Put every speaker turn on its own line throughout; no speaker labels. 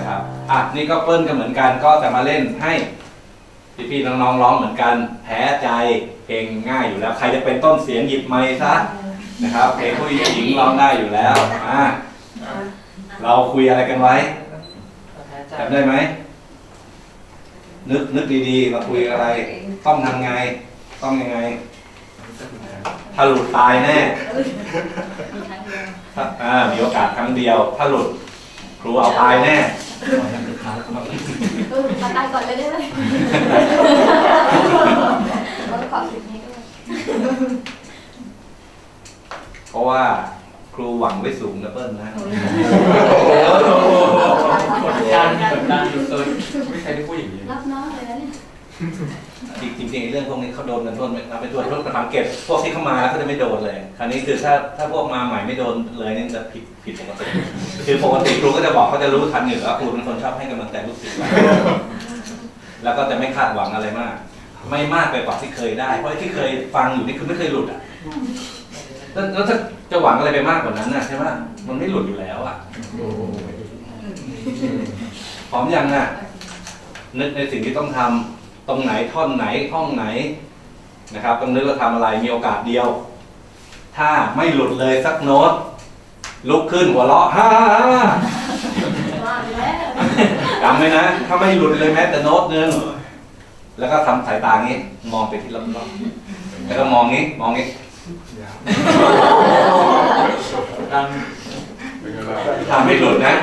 นะครับอะนี่ก็เปิ้ลกันเหมือนกันก็จะมาเล่นให้พี่ๆน้องๆร้องเหมือนกันแพ้ใจเพลงง่ายอยู่แล้ว ใครจะเป็นต้นเสียงหยิบไมค์ซะนะครับเพลงผู้หญิงร้องได้อยู่แล้วอะเราคุยอะไรกันไว้จำได้ไหมนึกนึกดีๆเราคุยอะไร ต้องทำไง ต้องยังไงถ้าหลุดตายแน่ถ้าอ่ามีโอกาสครั้งเดียว ถ้าหลุดครูเอาตายแน่
เออมาตายก่อนเลยได้ไหมเราขอคลิปนี้ด้วย
เพราะว่าครูหวังไว้สูงนะเปิ้ลนะ
กดดันกดดันสุดๆไม่ใช่ที่พูดอย่างนี้
รับน้องเลยนะเนี่ย
จริงๆเรื่องพวกนี้เขาโดนกันทั่วนเป็นตัวพวกสังเกตพวกที่เข้ามาแล้วเขาจะไม่โดนเลย คราวนี้คือถ้าถ้าพวกมาใหม่ไม่โดนเลยนี่จะผิดผิดปกติคือปกติครูก็จะบอกเขาจะรู้ทันอยู่แล้วครูเป็นคนชอบให้กำลังใจลูกศิษย์แล้วก็จะไม่คาดหวังอะไรมาก ไม่มากไปกว่าที่เคยได้ เพราะที่เคยฟังอยู่นี่คือไม่เคยหลุดอะแล้วถ้าจะหวังอะไรไปมากกว่านั้นน่ะใช่ไหมมันไม่หลุดอยู่แล้วอะพร้อมยังอะนึกในสิ่งที่ต้องทำ ตรงไหนท่อนไหนห้องไหนนะครับต้องนึกว่าทำอะไรมีโอกาสเดียว ถ้าไม่หลุดเลยสักโน้ต ลุกขึ้นหัวเราะฮ่า
ว่า
จำไว้นะ ถ้าไม่หลุดเลยแม้แต่โน้ตนึงแล้วก็ทำสายตางี้ มองไปที่รอบๆแล้วก็มองงี้ มองงี้ทำไม่หลุดนะ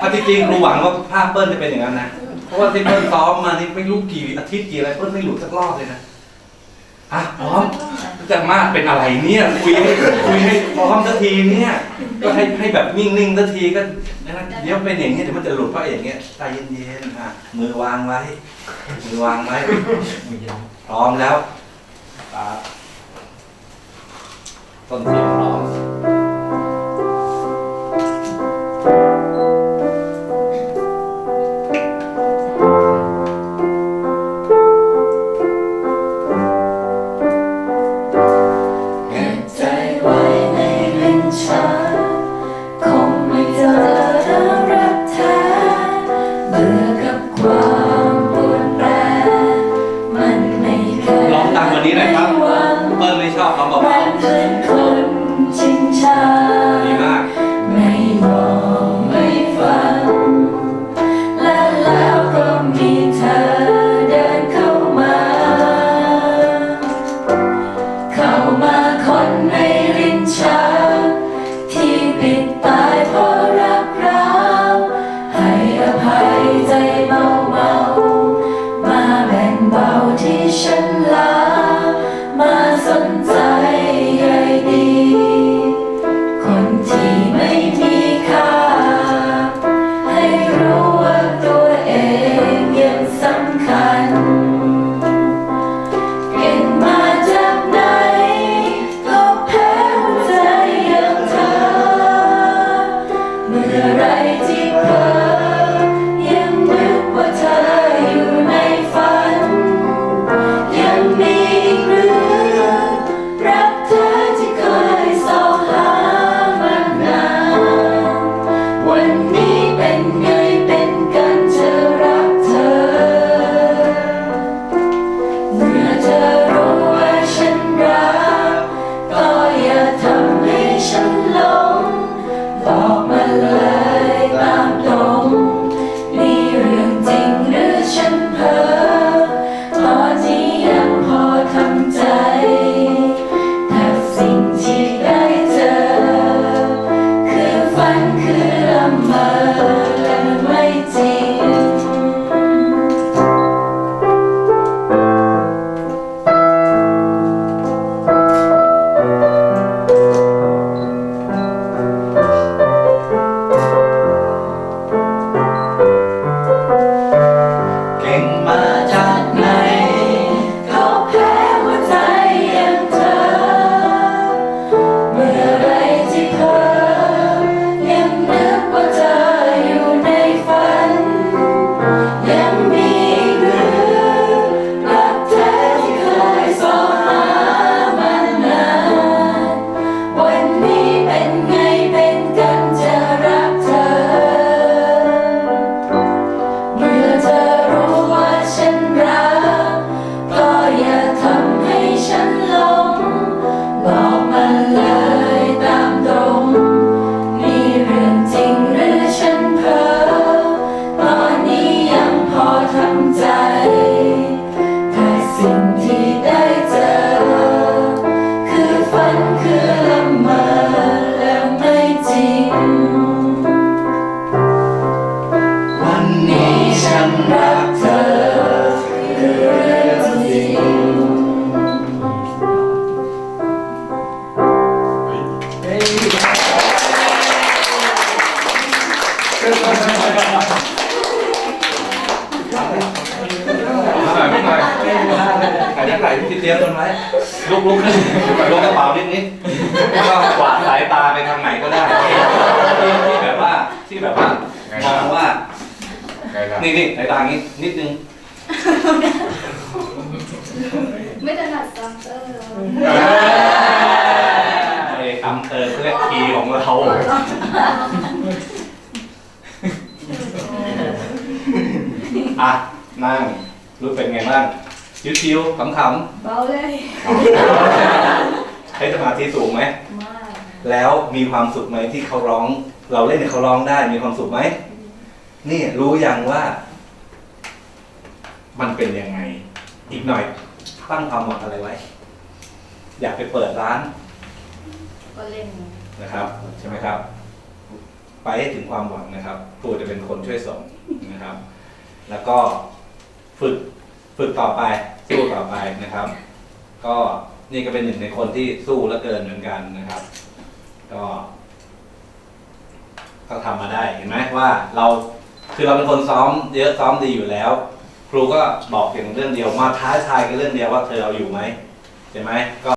ถ้าที่จริงครูหวังว่าภาพเปิ้ลจะเป็นอย่างนั้นนะ ราะว่าที่เปิ้ลซ้อมมานี่ไม่รู้กี่อาทิตย์กี่อะไรเปิ้ลไม่หลุดสักรอบเลยนะอะพร้อมจะมากเป็นอะไรเนี่ยคุยให้คุยให้พร้อมสักทีเนี่ย ก็ให้ให้แบบนิ่งๆสักทีก็นะเดี๋ยวเป็นอย่างเงี้ยเดี๋ยวมันจะหลุดเพราะอย่างเงี้ยใจเย็นๆอะมือวางไว้มือวางไว้พร้อมแล้วปาต้นเสียง
อยมาหน่อย
ไหนที่ไหนที่เตรียมกันไว้ลุกลุกขึ้นลุกกระเป๋านิดนิดแล้วก็กวาดสายตาไปทางไหนก็ได้ที่ที่แบบว่าที่แบบว่ามองว่า
ไงล่ะ
นี่นี่สายตางี้นิดนึง
ไม่ถนัดซัมเตอร์
ไอ้คำเติมเรียกคีย์ของเราอะนั่ง รู้เป็นไงบ้างชิวๆขำ
เบาเลย
ๆใช้สมาธิสูงไหม
มาก
แล้วมีความสุขไหมที่เขาร้อง เราเล่นให้เขาร้องได้มีความสุขไหมนี่รู้ยังว่า มันเป็นยังไง อีกหน่อย ตั้งความหวังอะไรไว้ อยากไปเปิดร้าน
ก็เล่น
นะครับ ใช่ไหมครับ ไปให้ถึงความหวังนะครับครูจะเป็นคนช่วยส่งนะครับ แล้วก็ฝึก ฝึกต่อไปสู้ต่อไปนะครับ ก็นี่ก็เป็นหนึ่งในคนที่สู้และเกินเหมือนกันนะครับ ก็ ก็ทำมาได้เห็นไหมว่าเราคือเราเป็นคนซ้อม เยอะซ้อมดีอยู่แล้ว ครูก็บอกเพียงเรื่องเดียวมาท้าทายกันเรื่องเดียวว่าเธอเอาอยู่ไหมใช่ไหมก็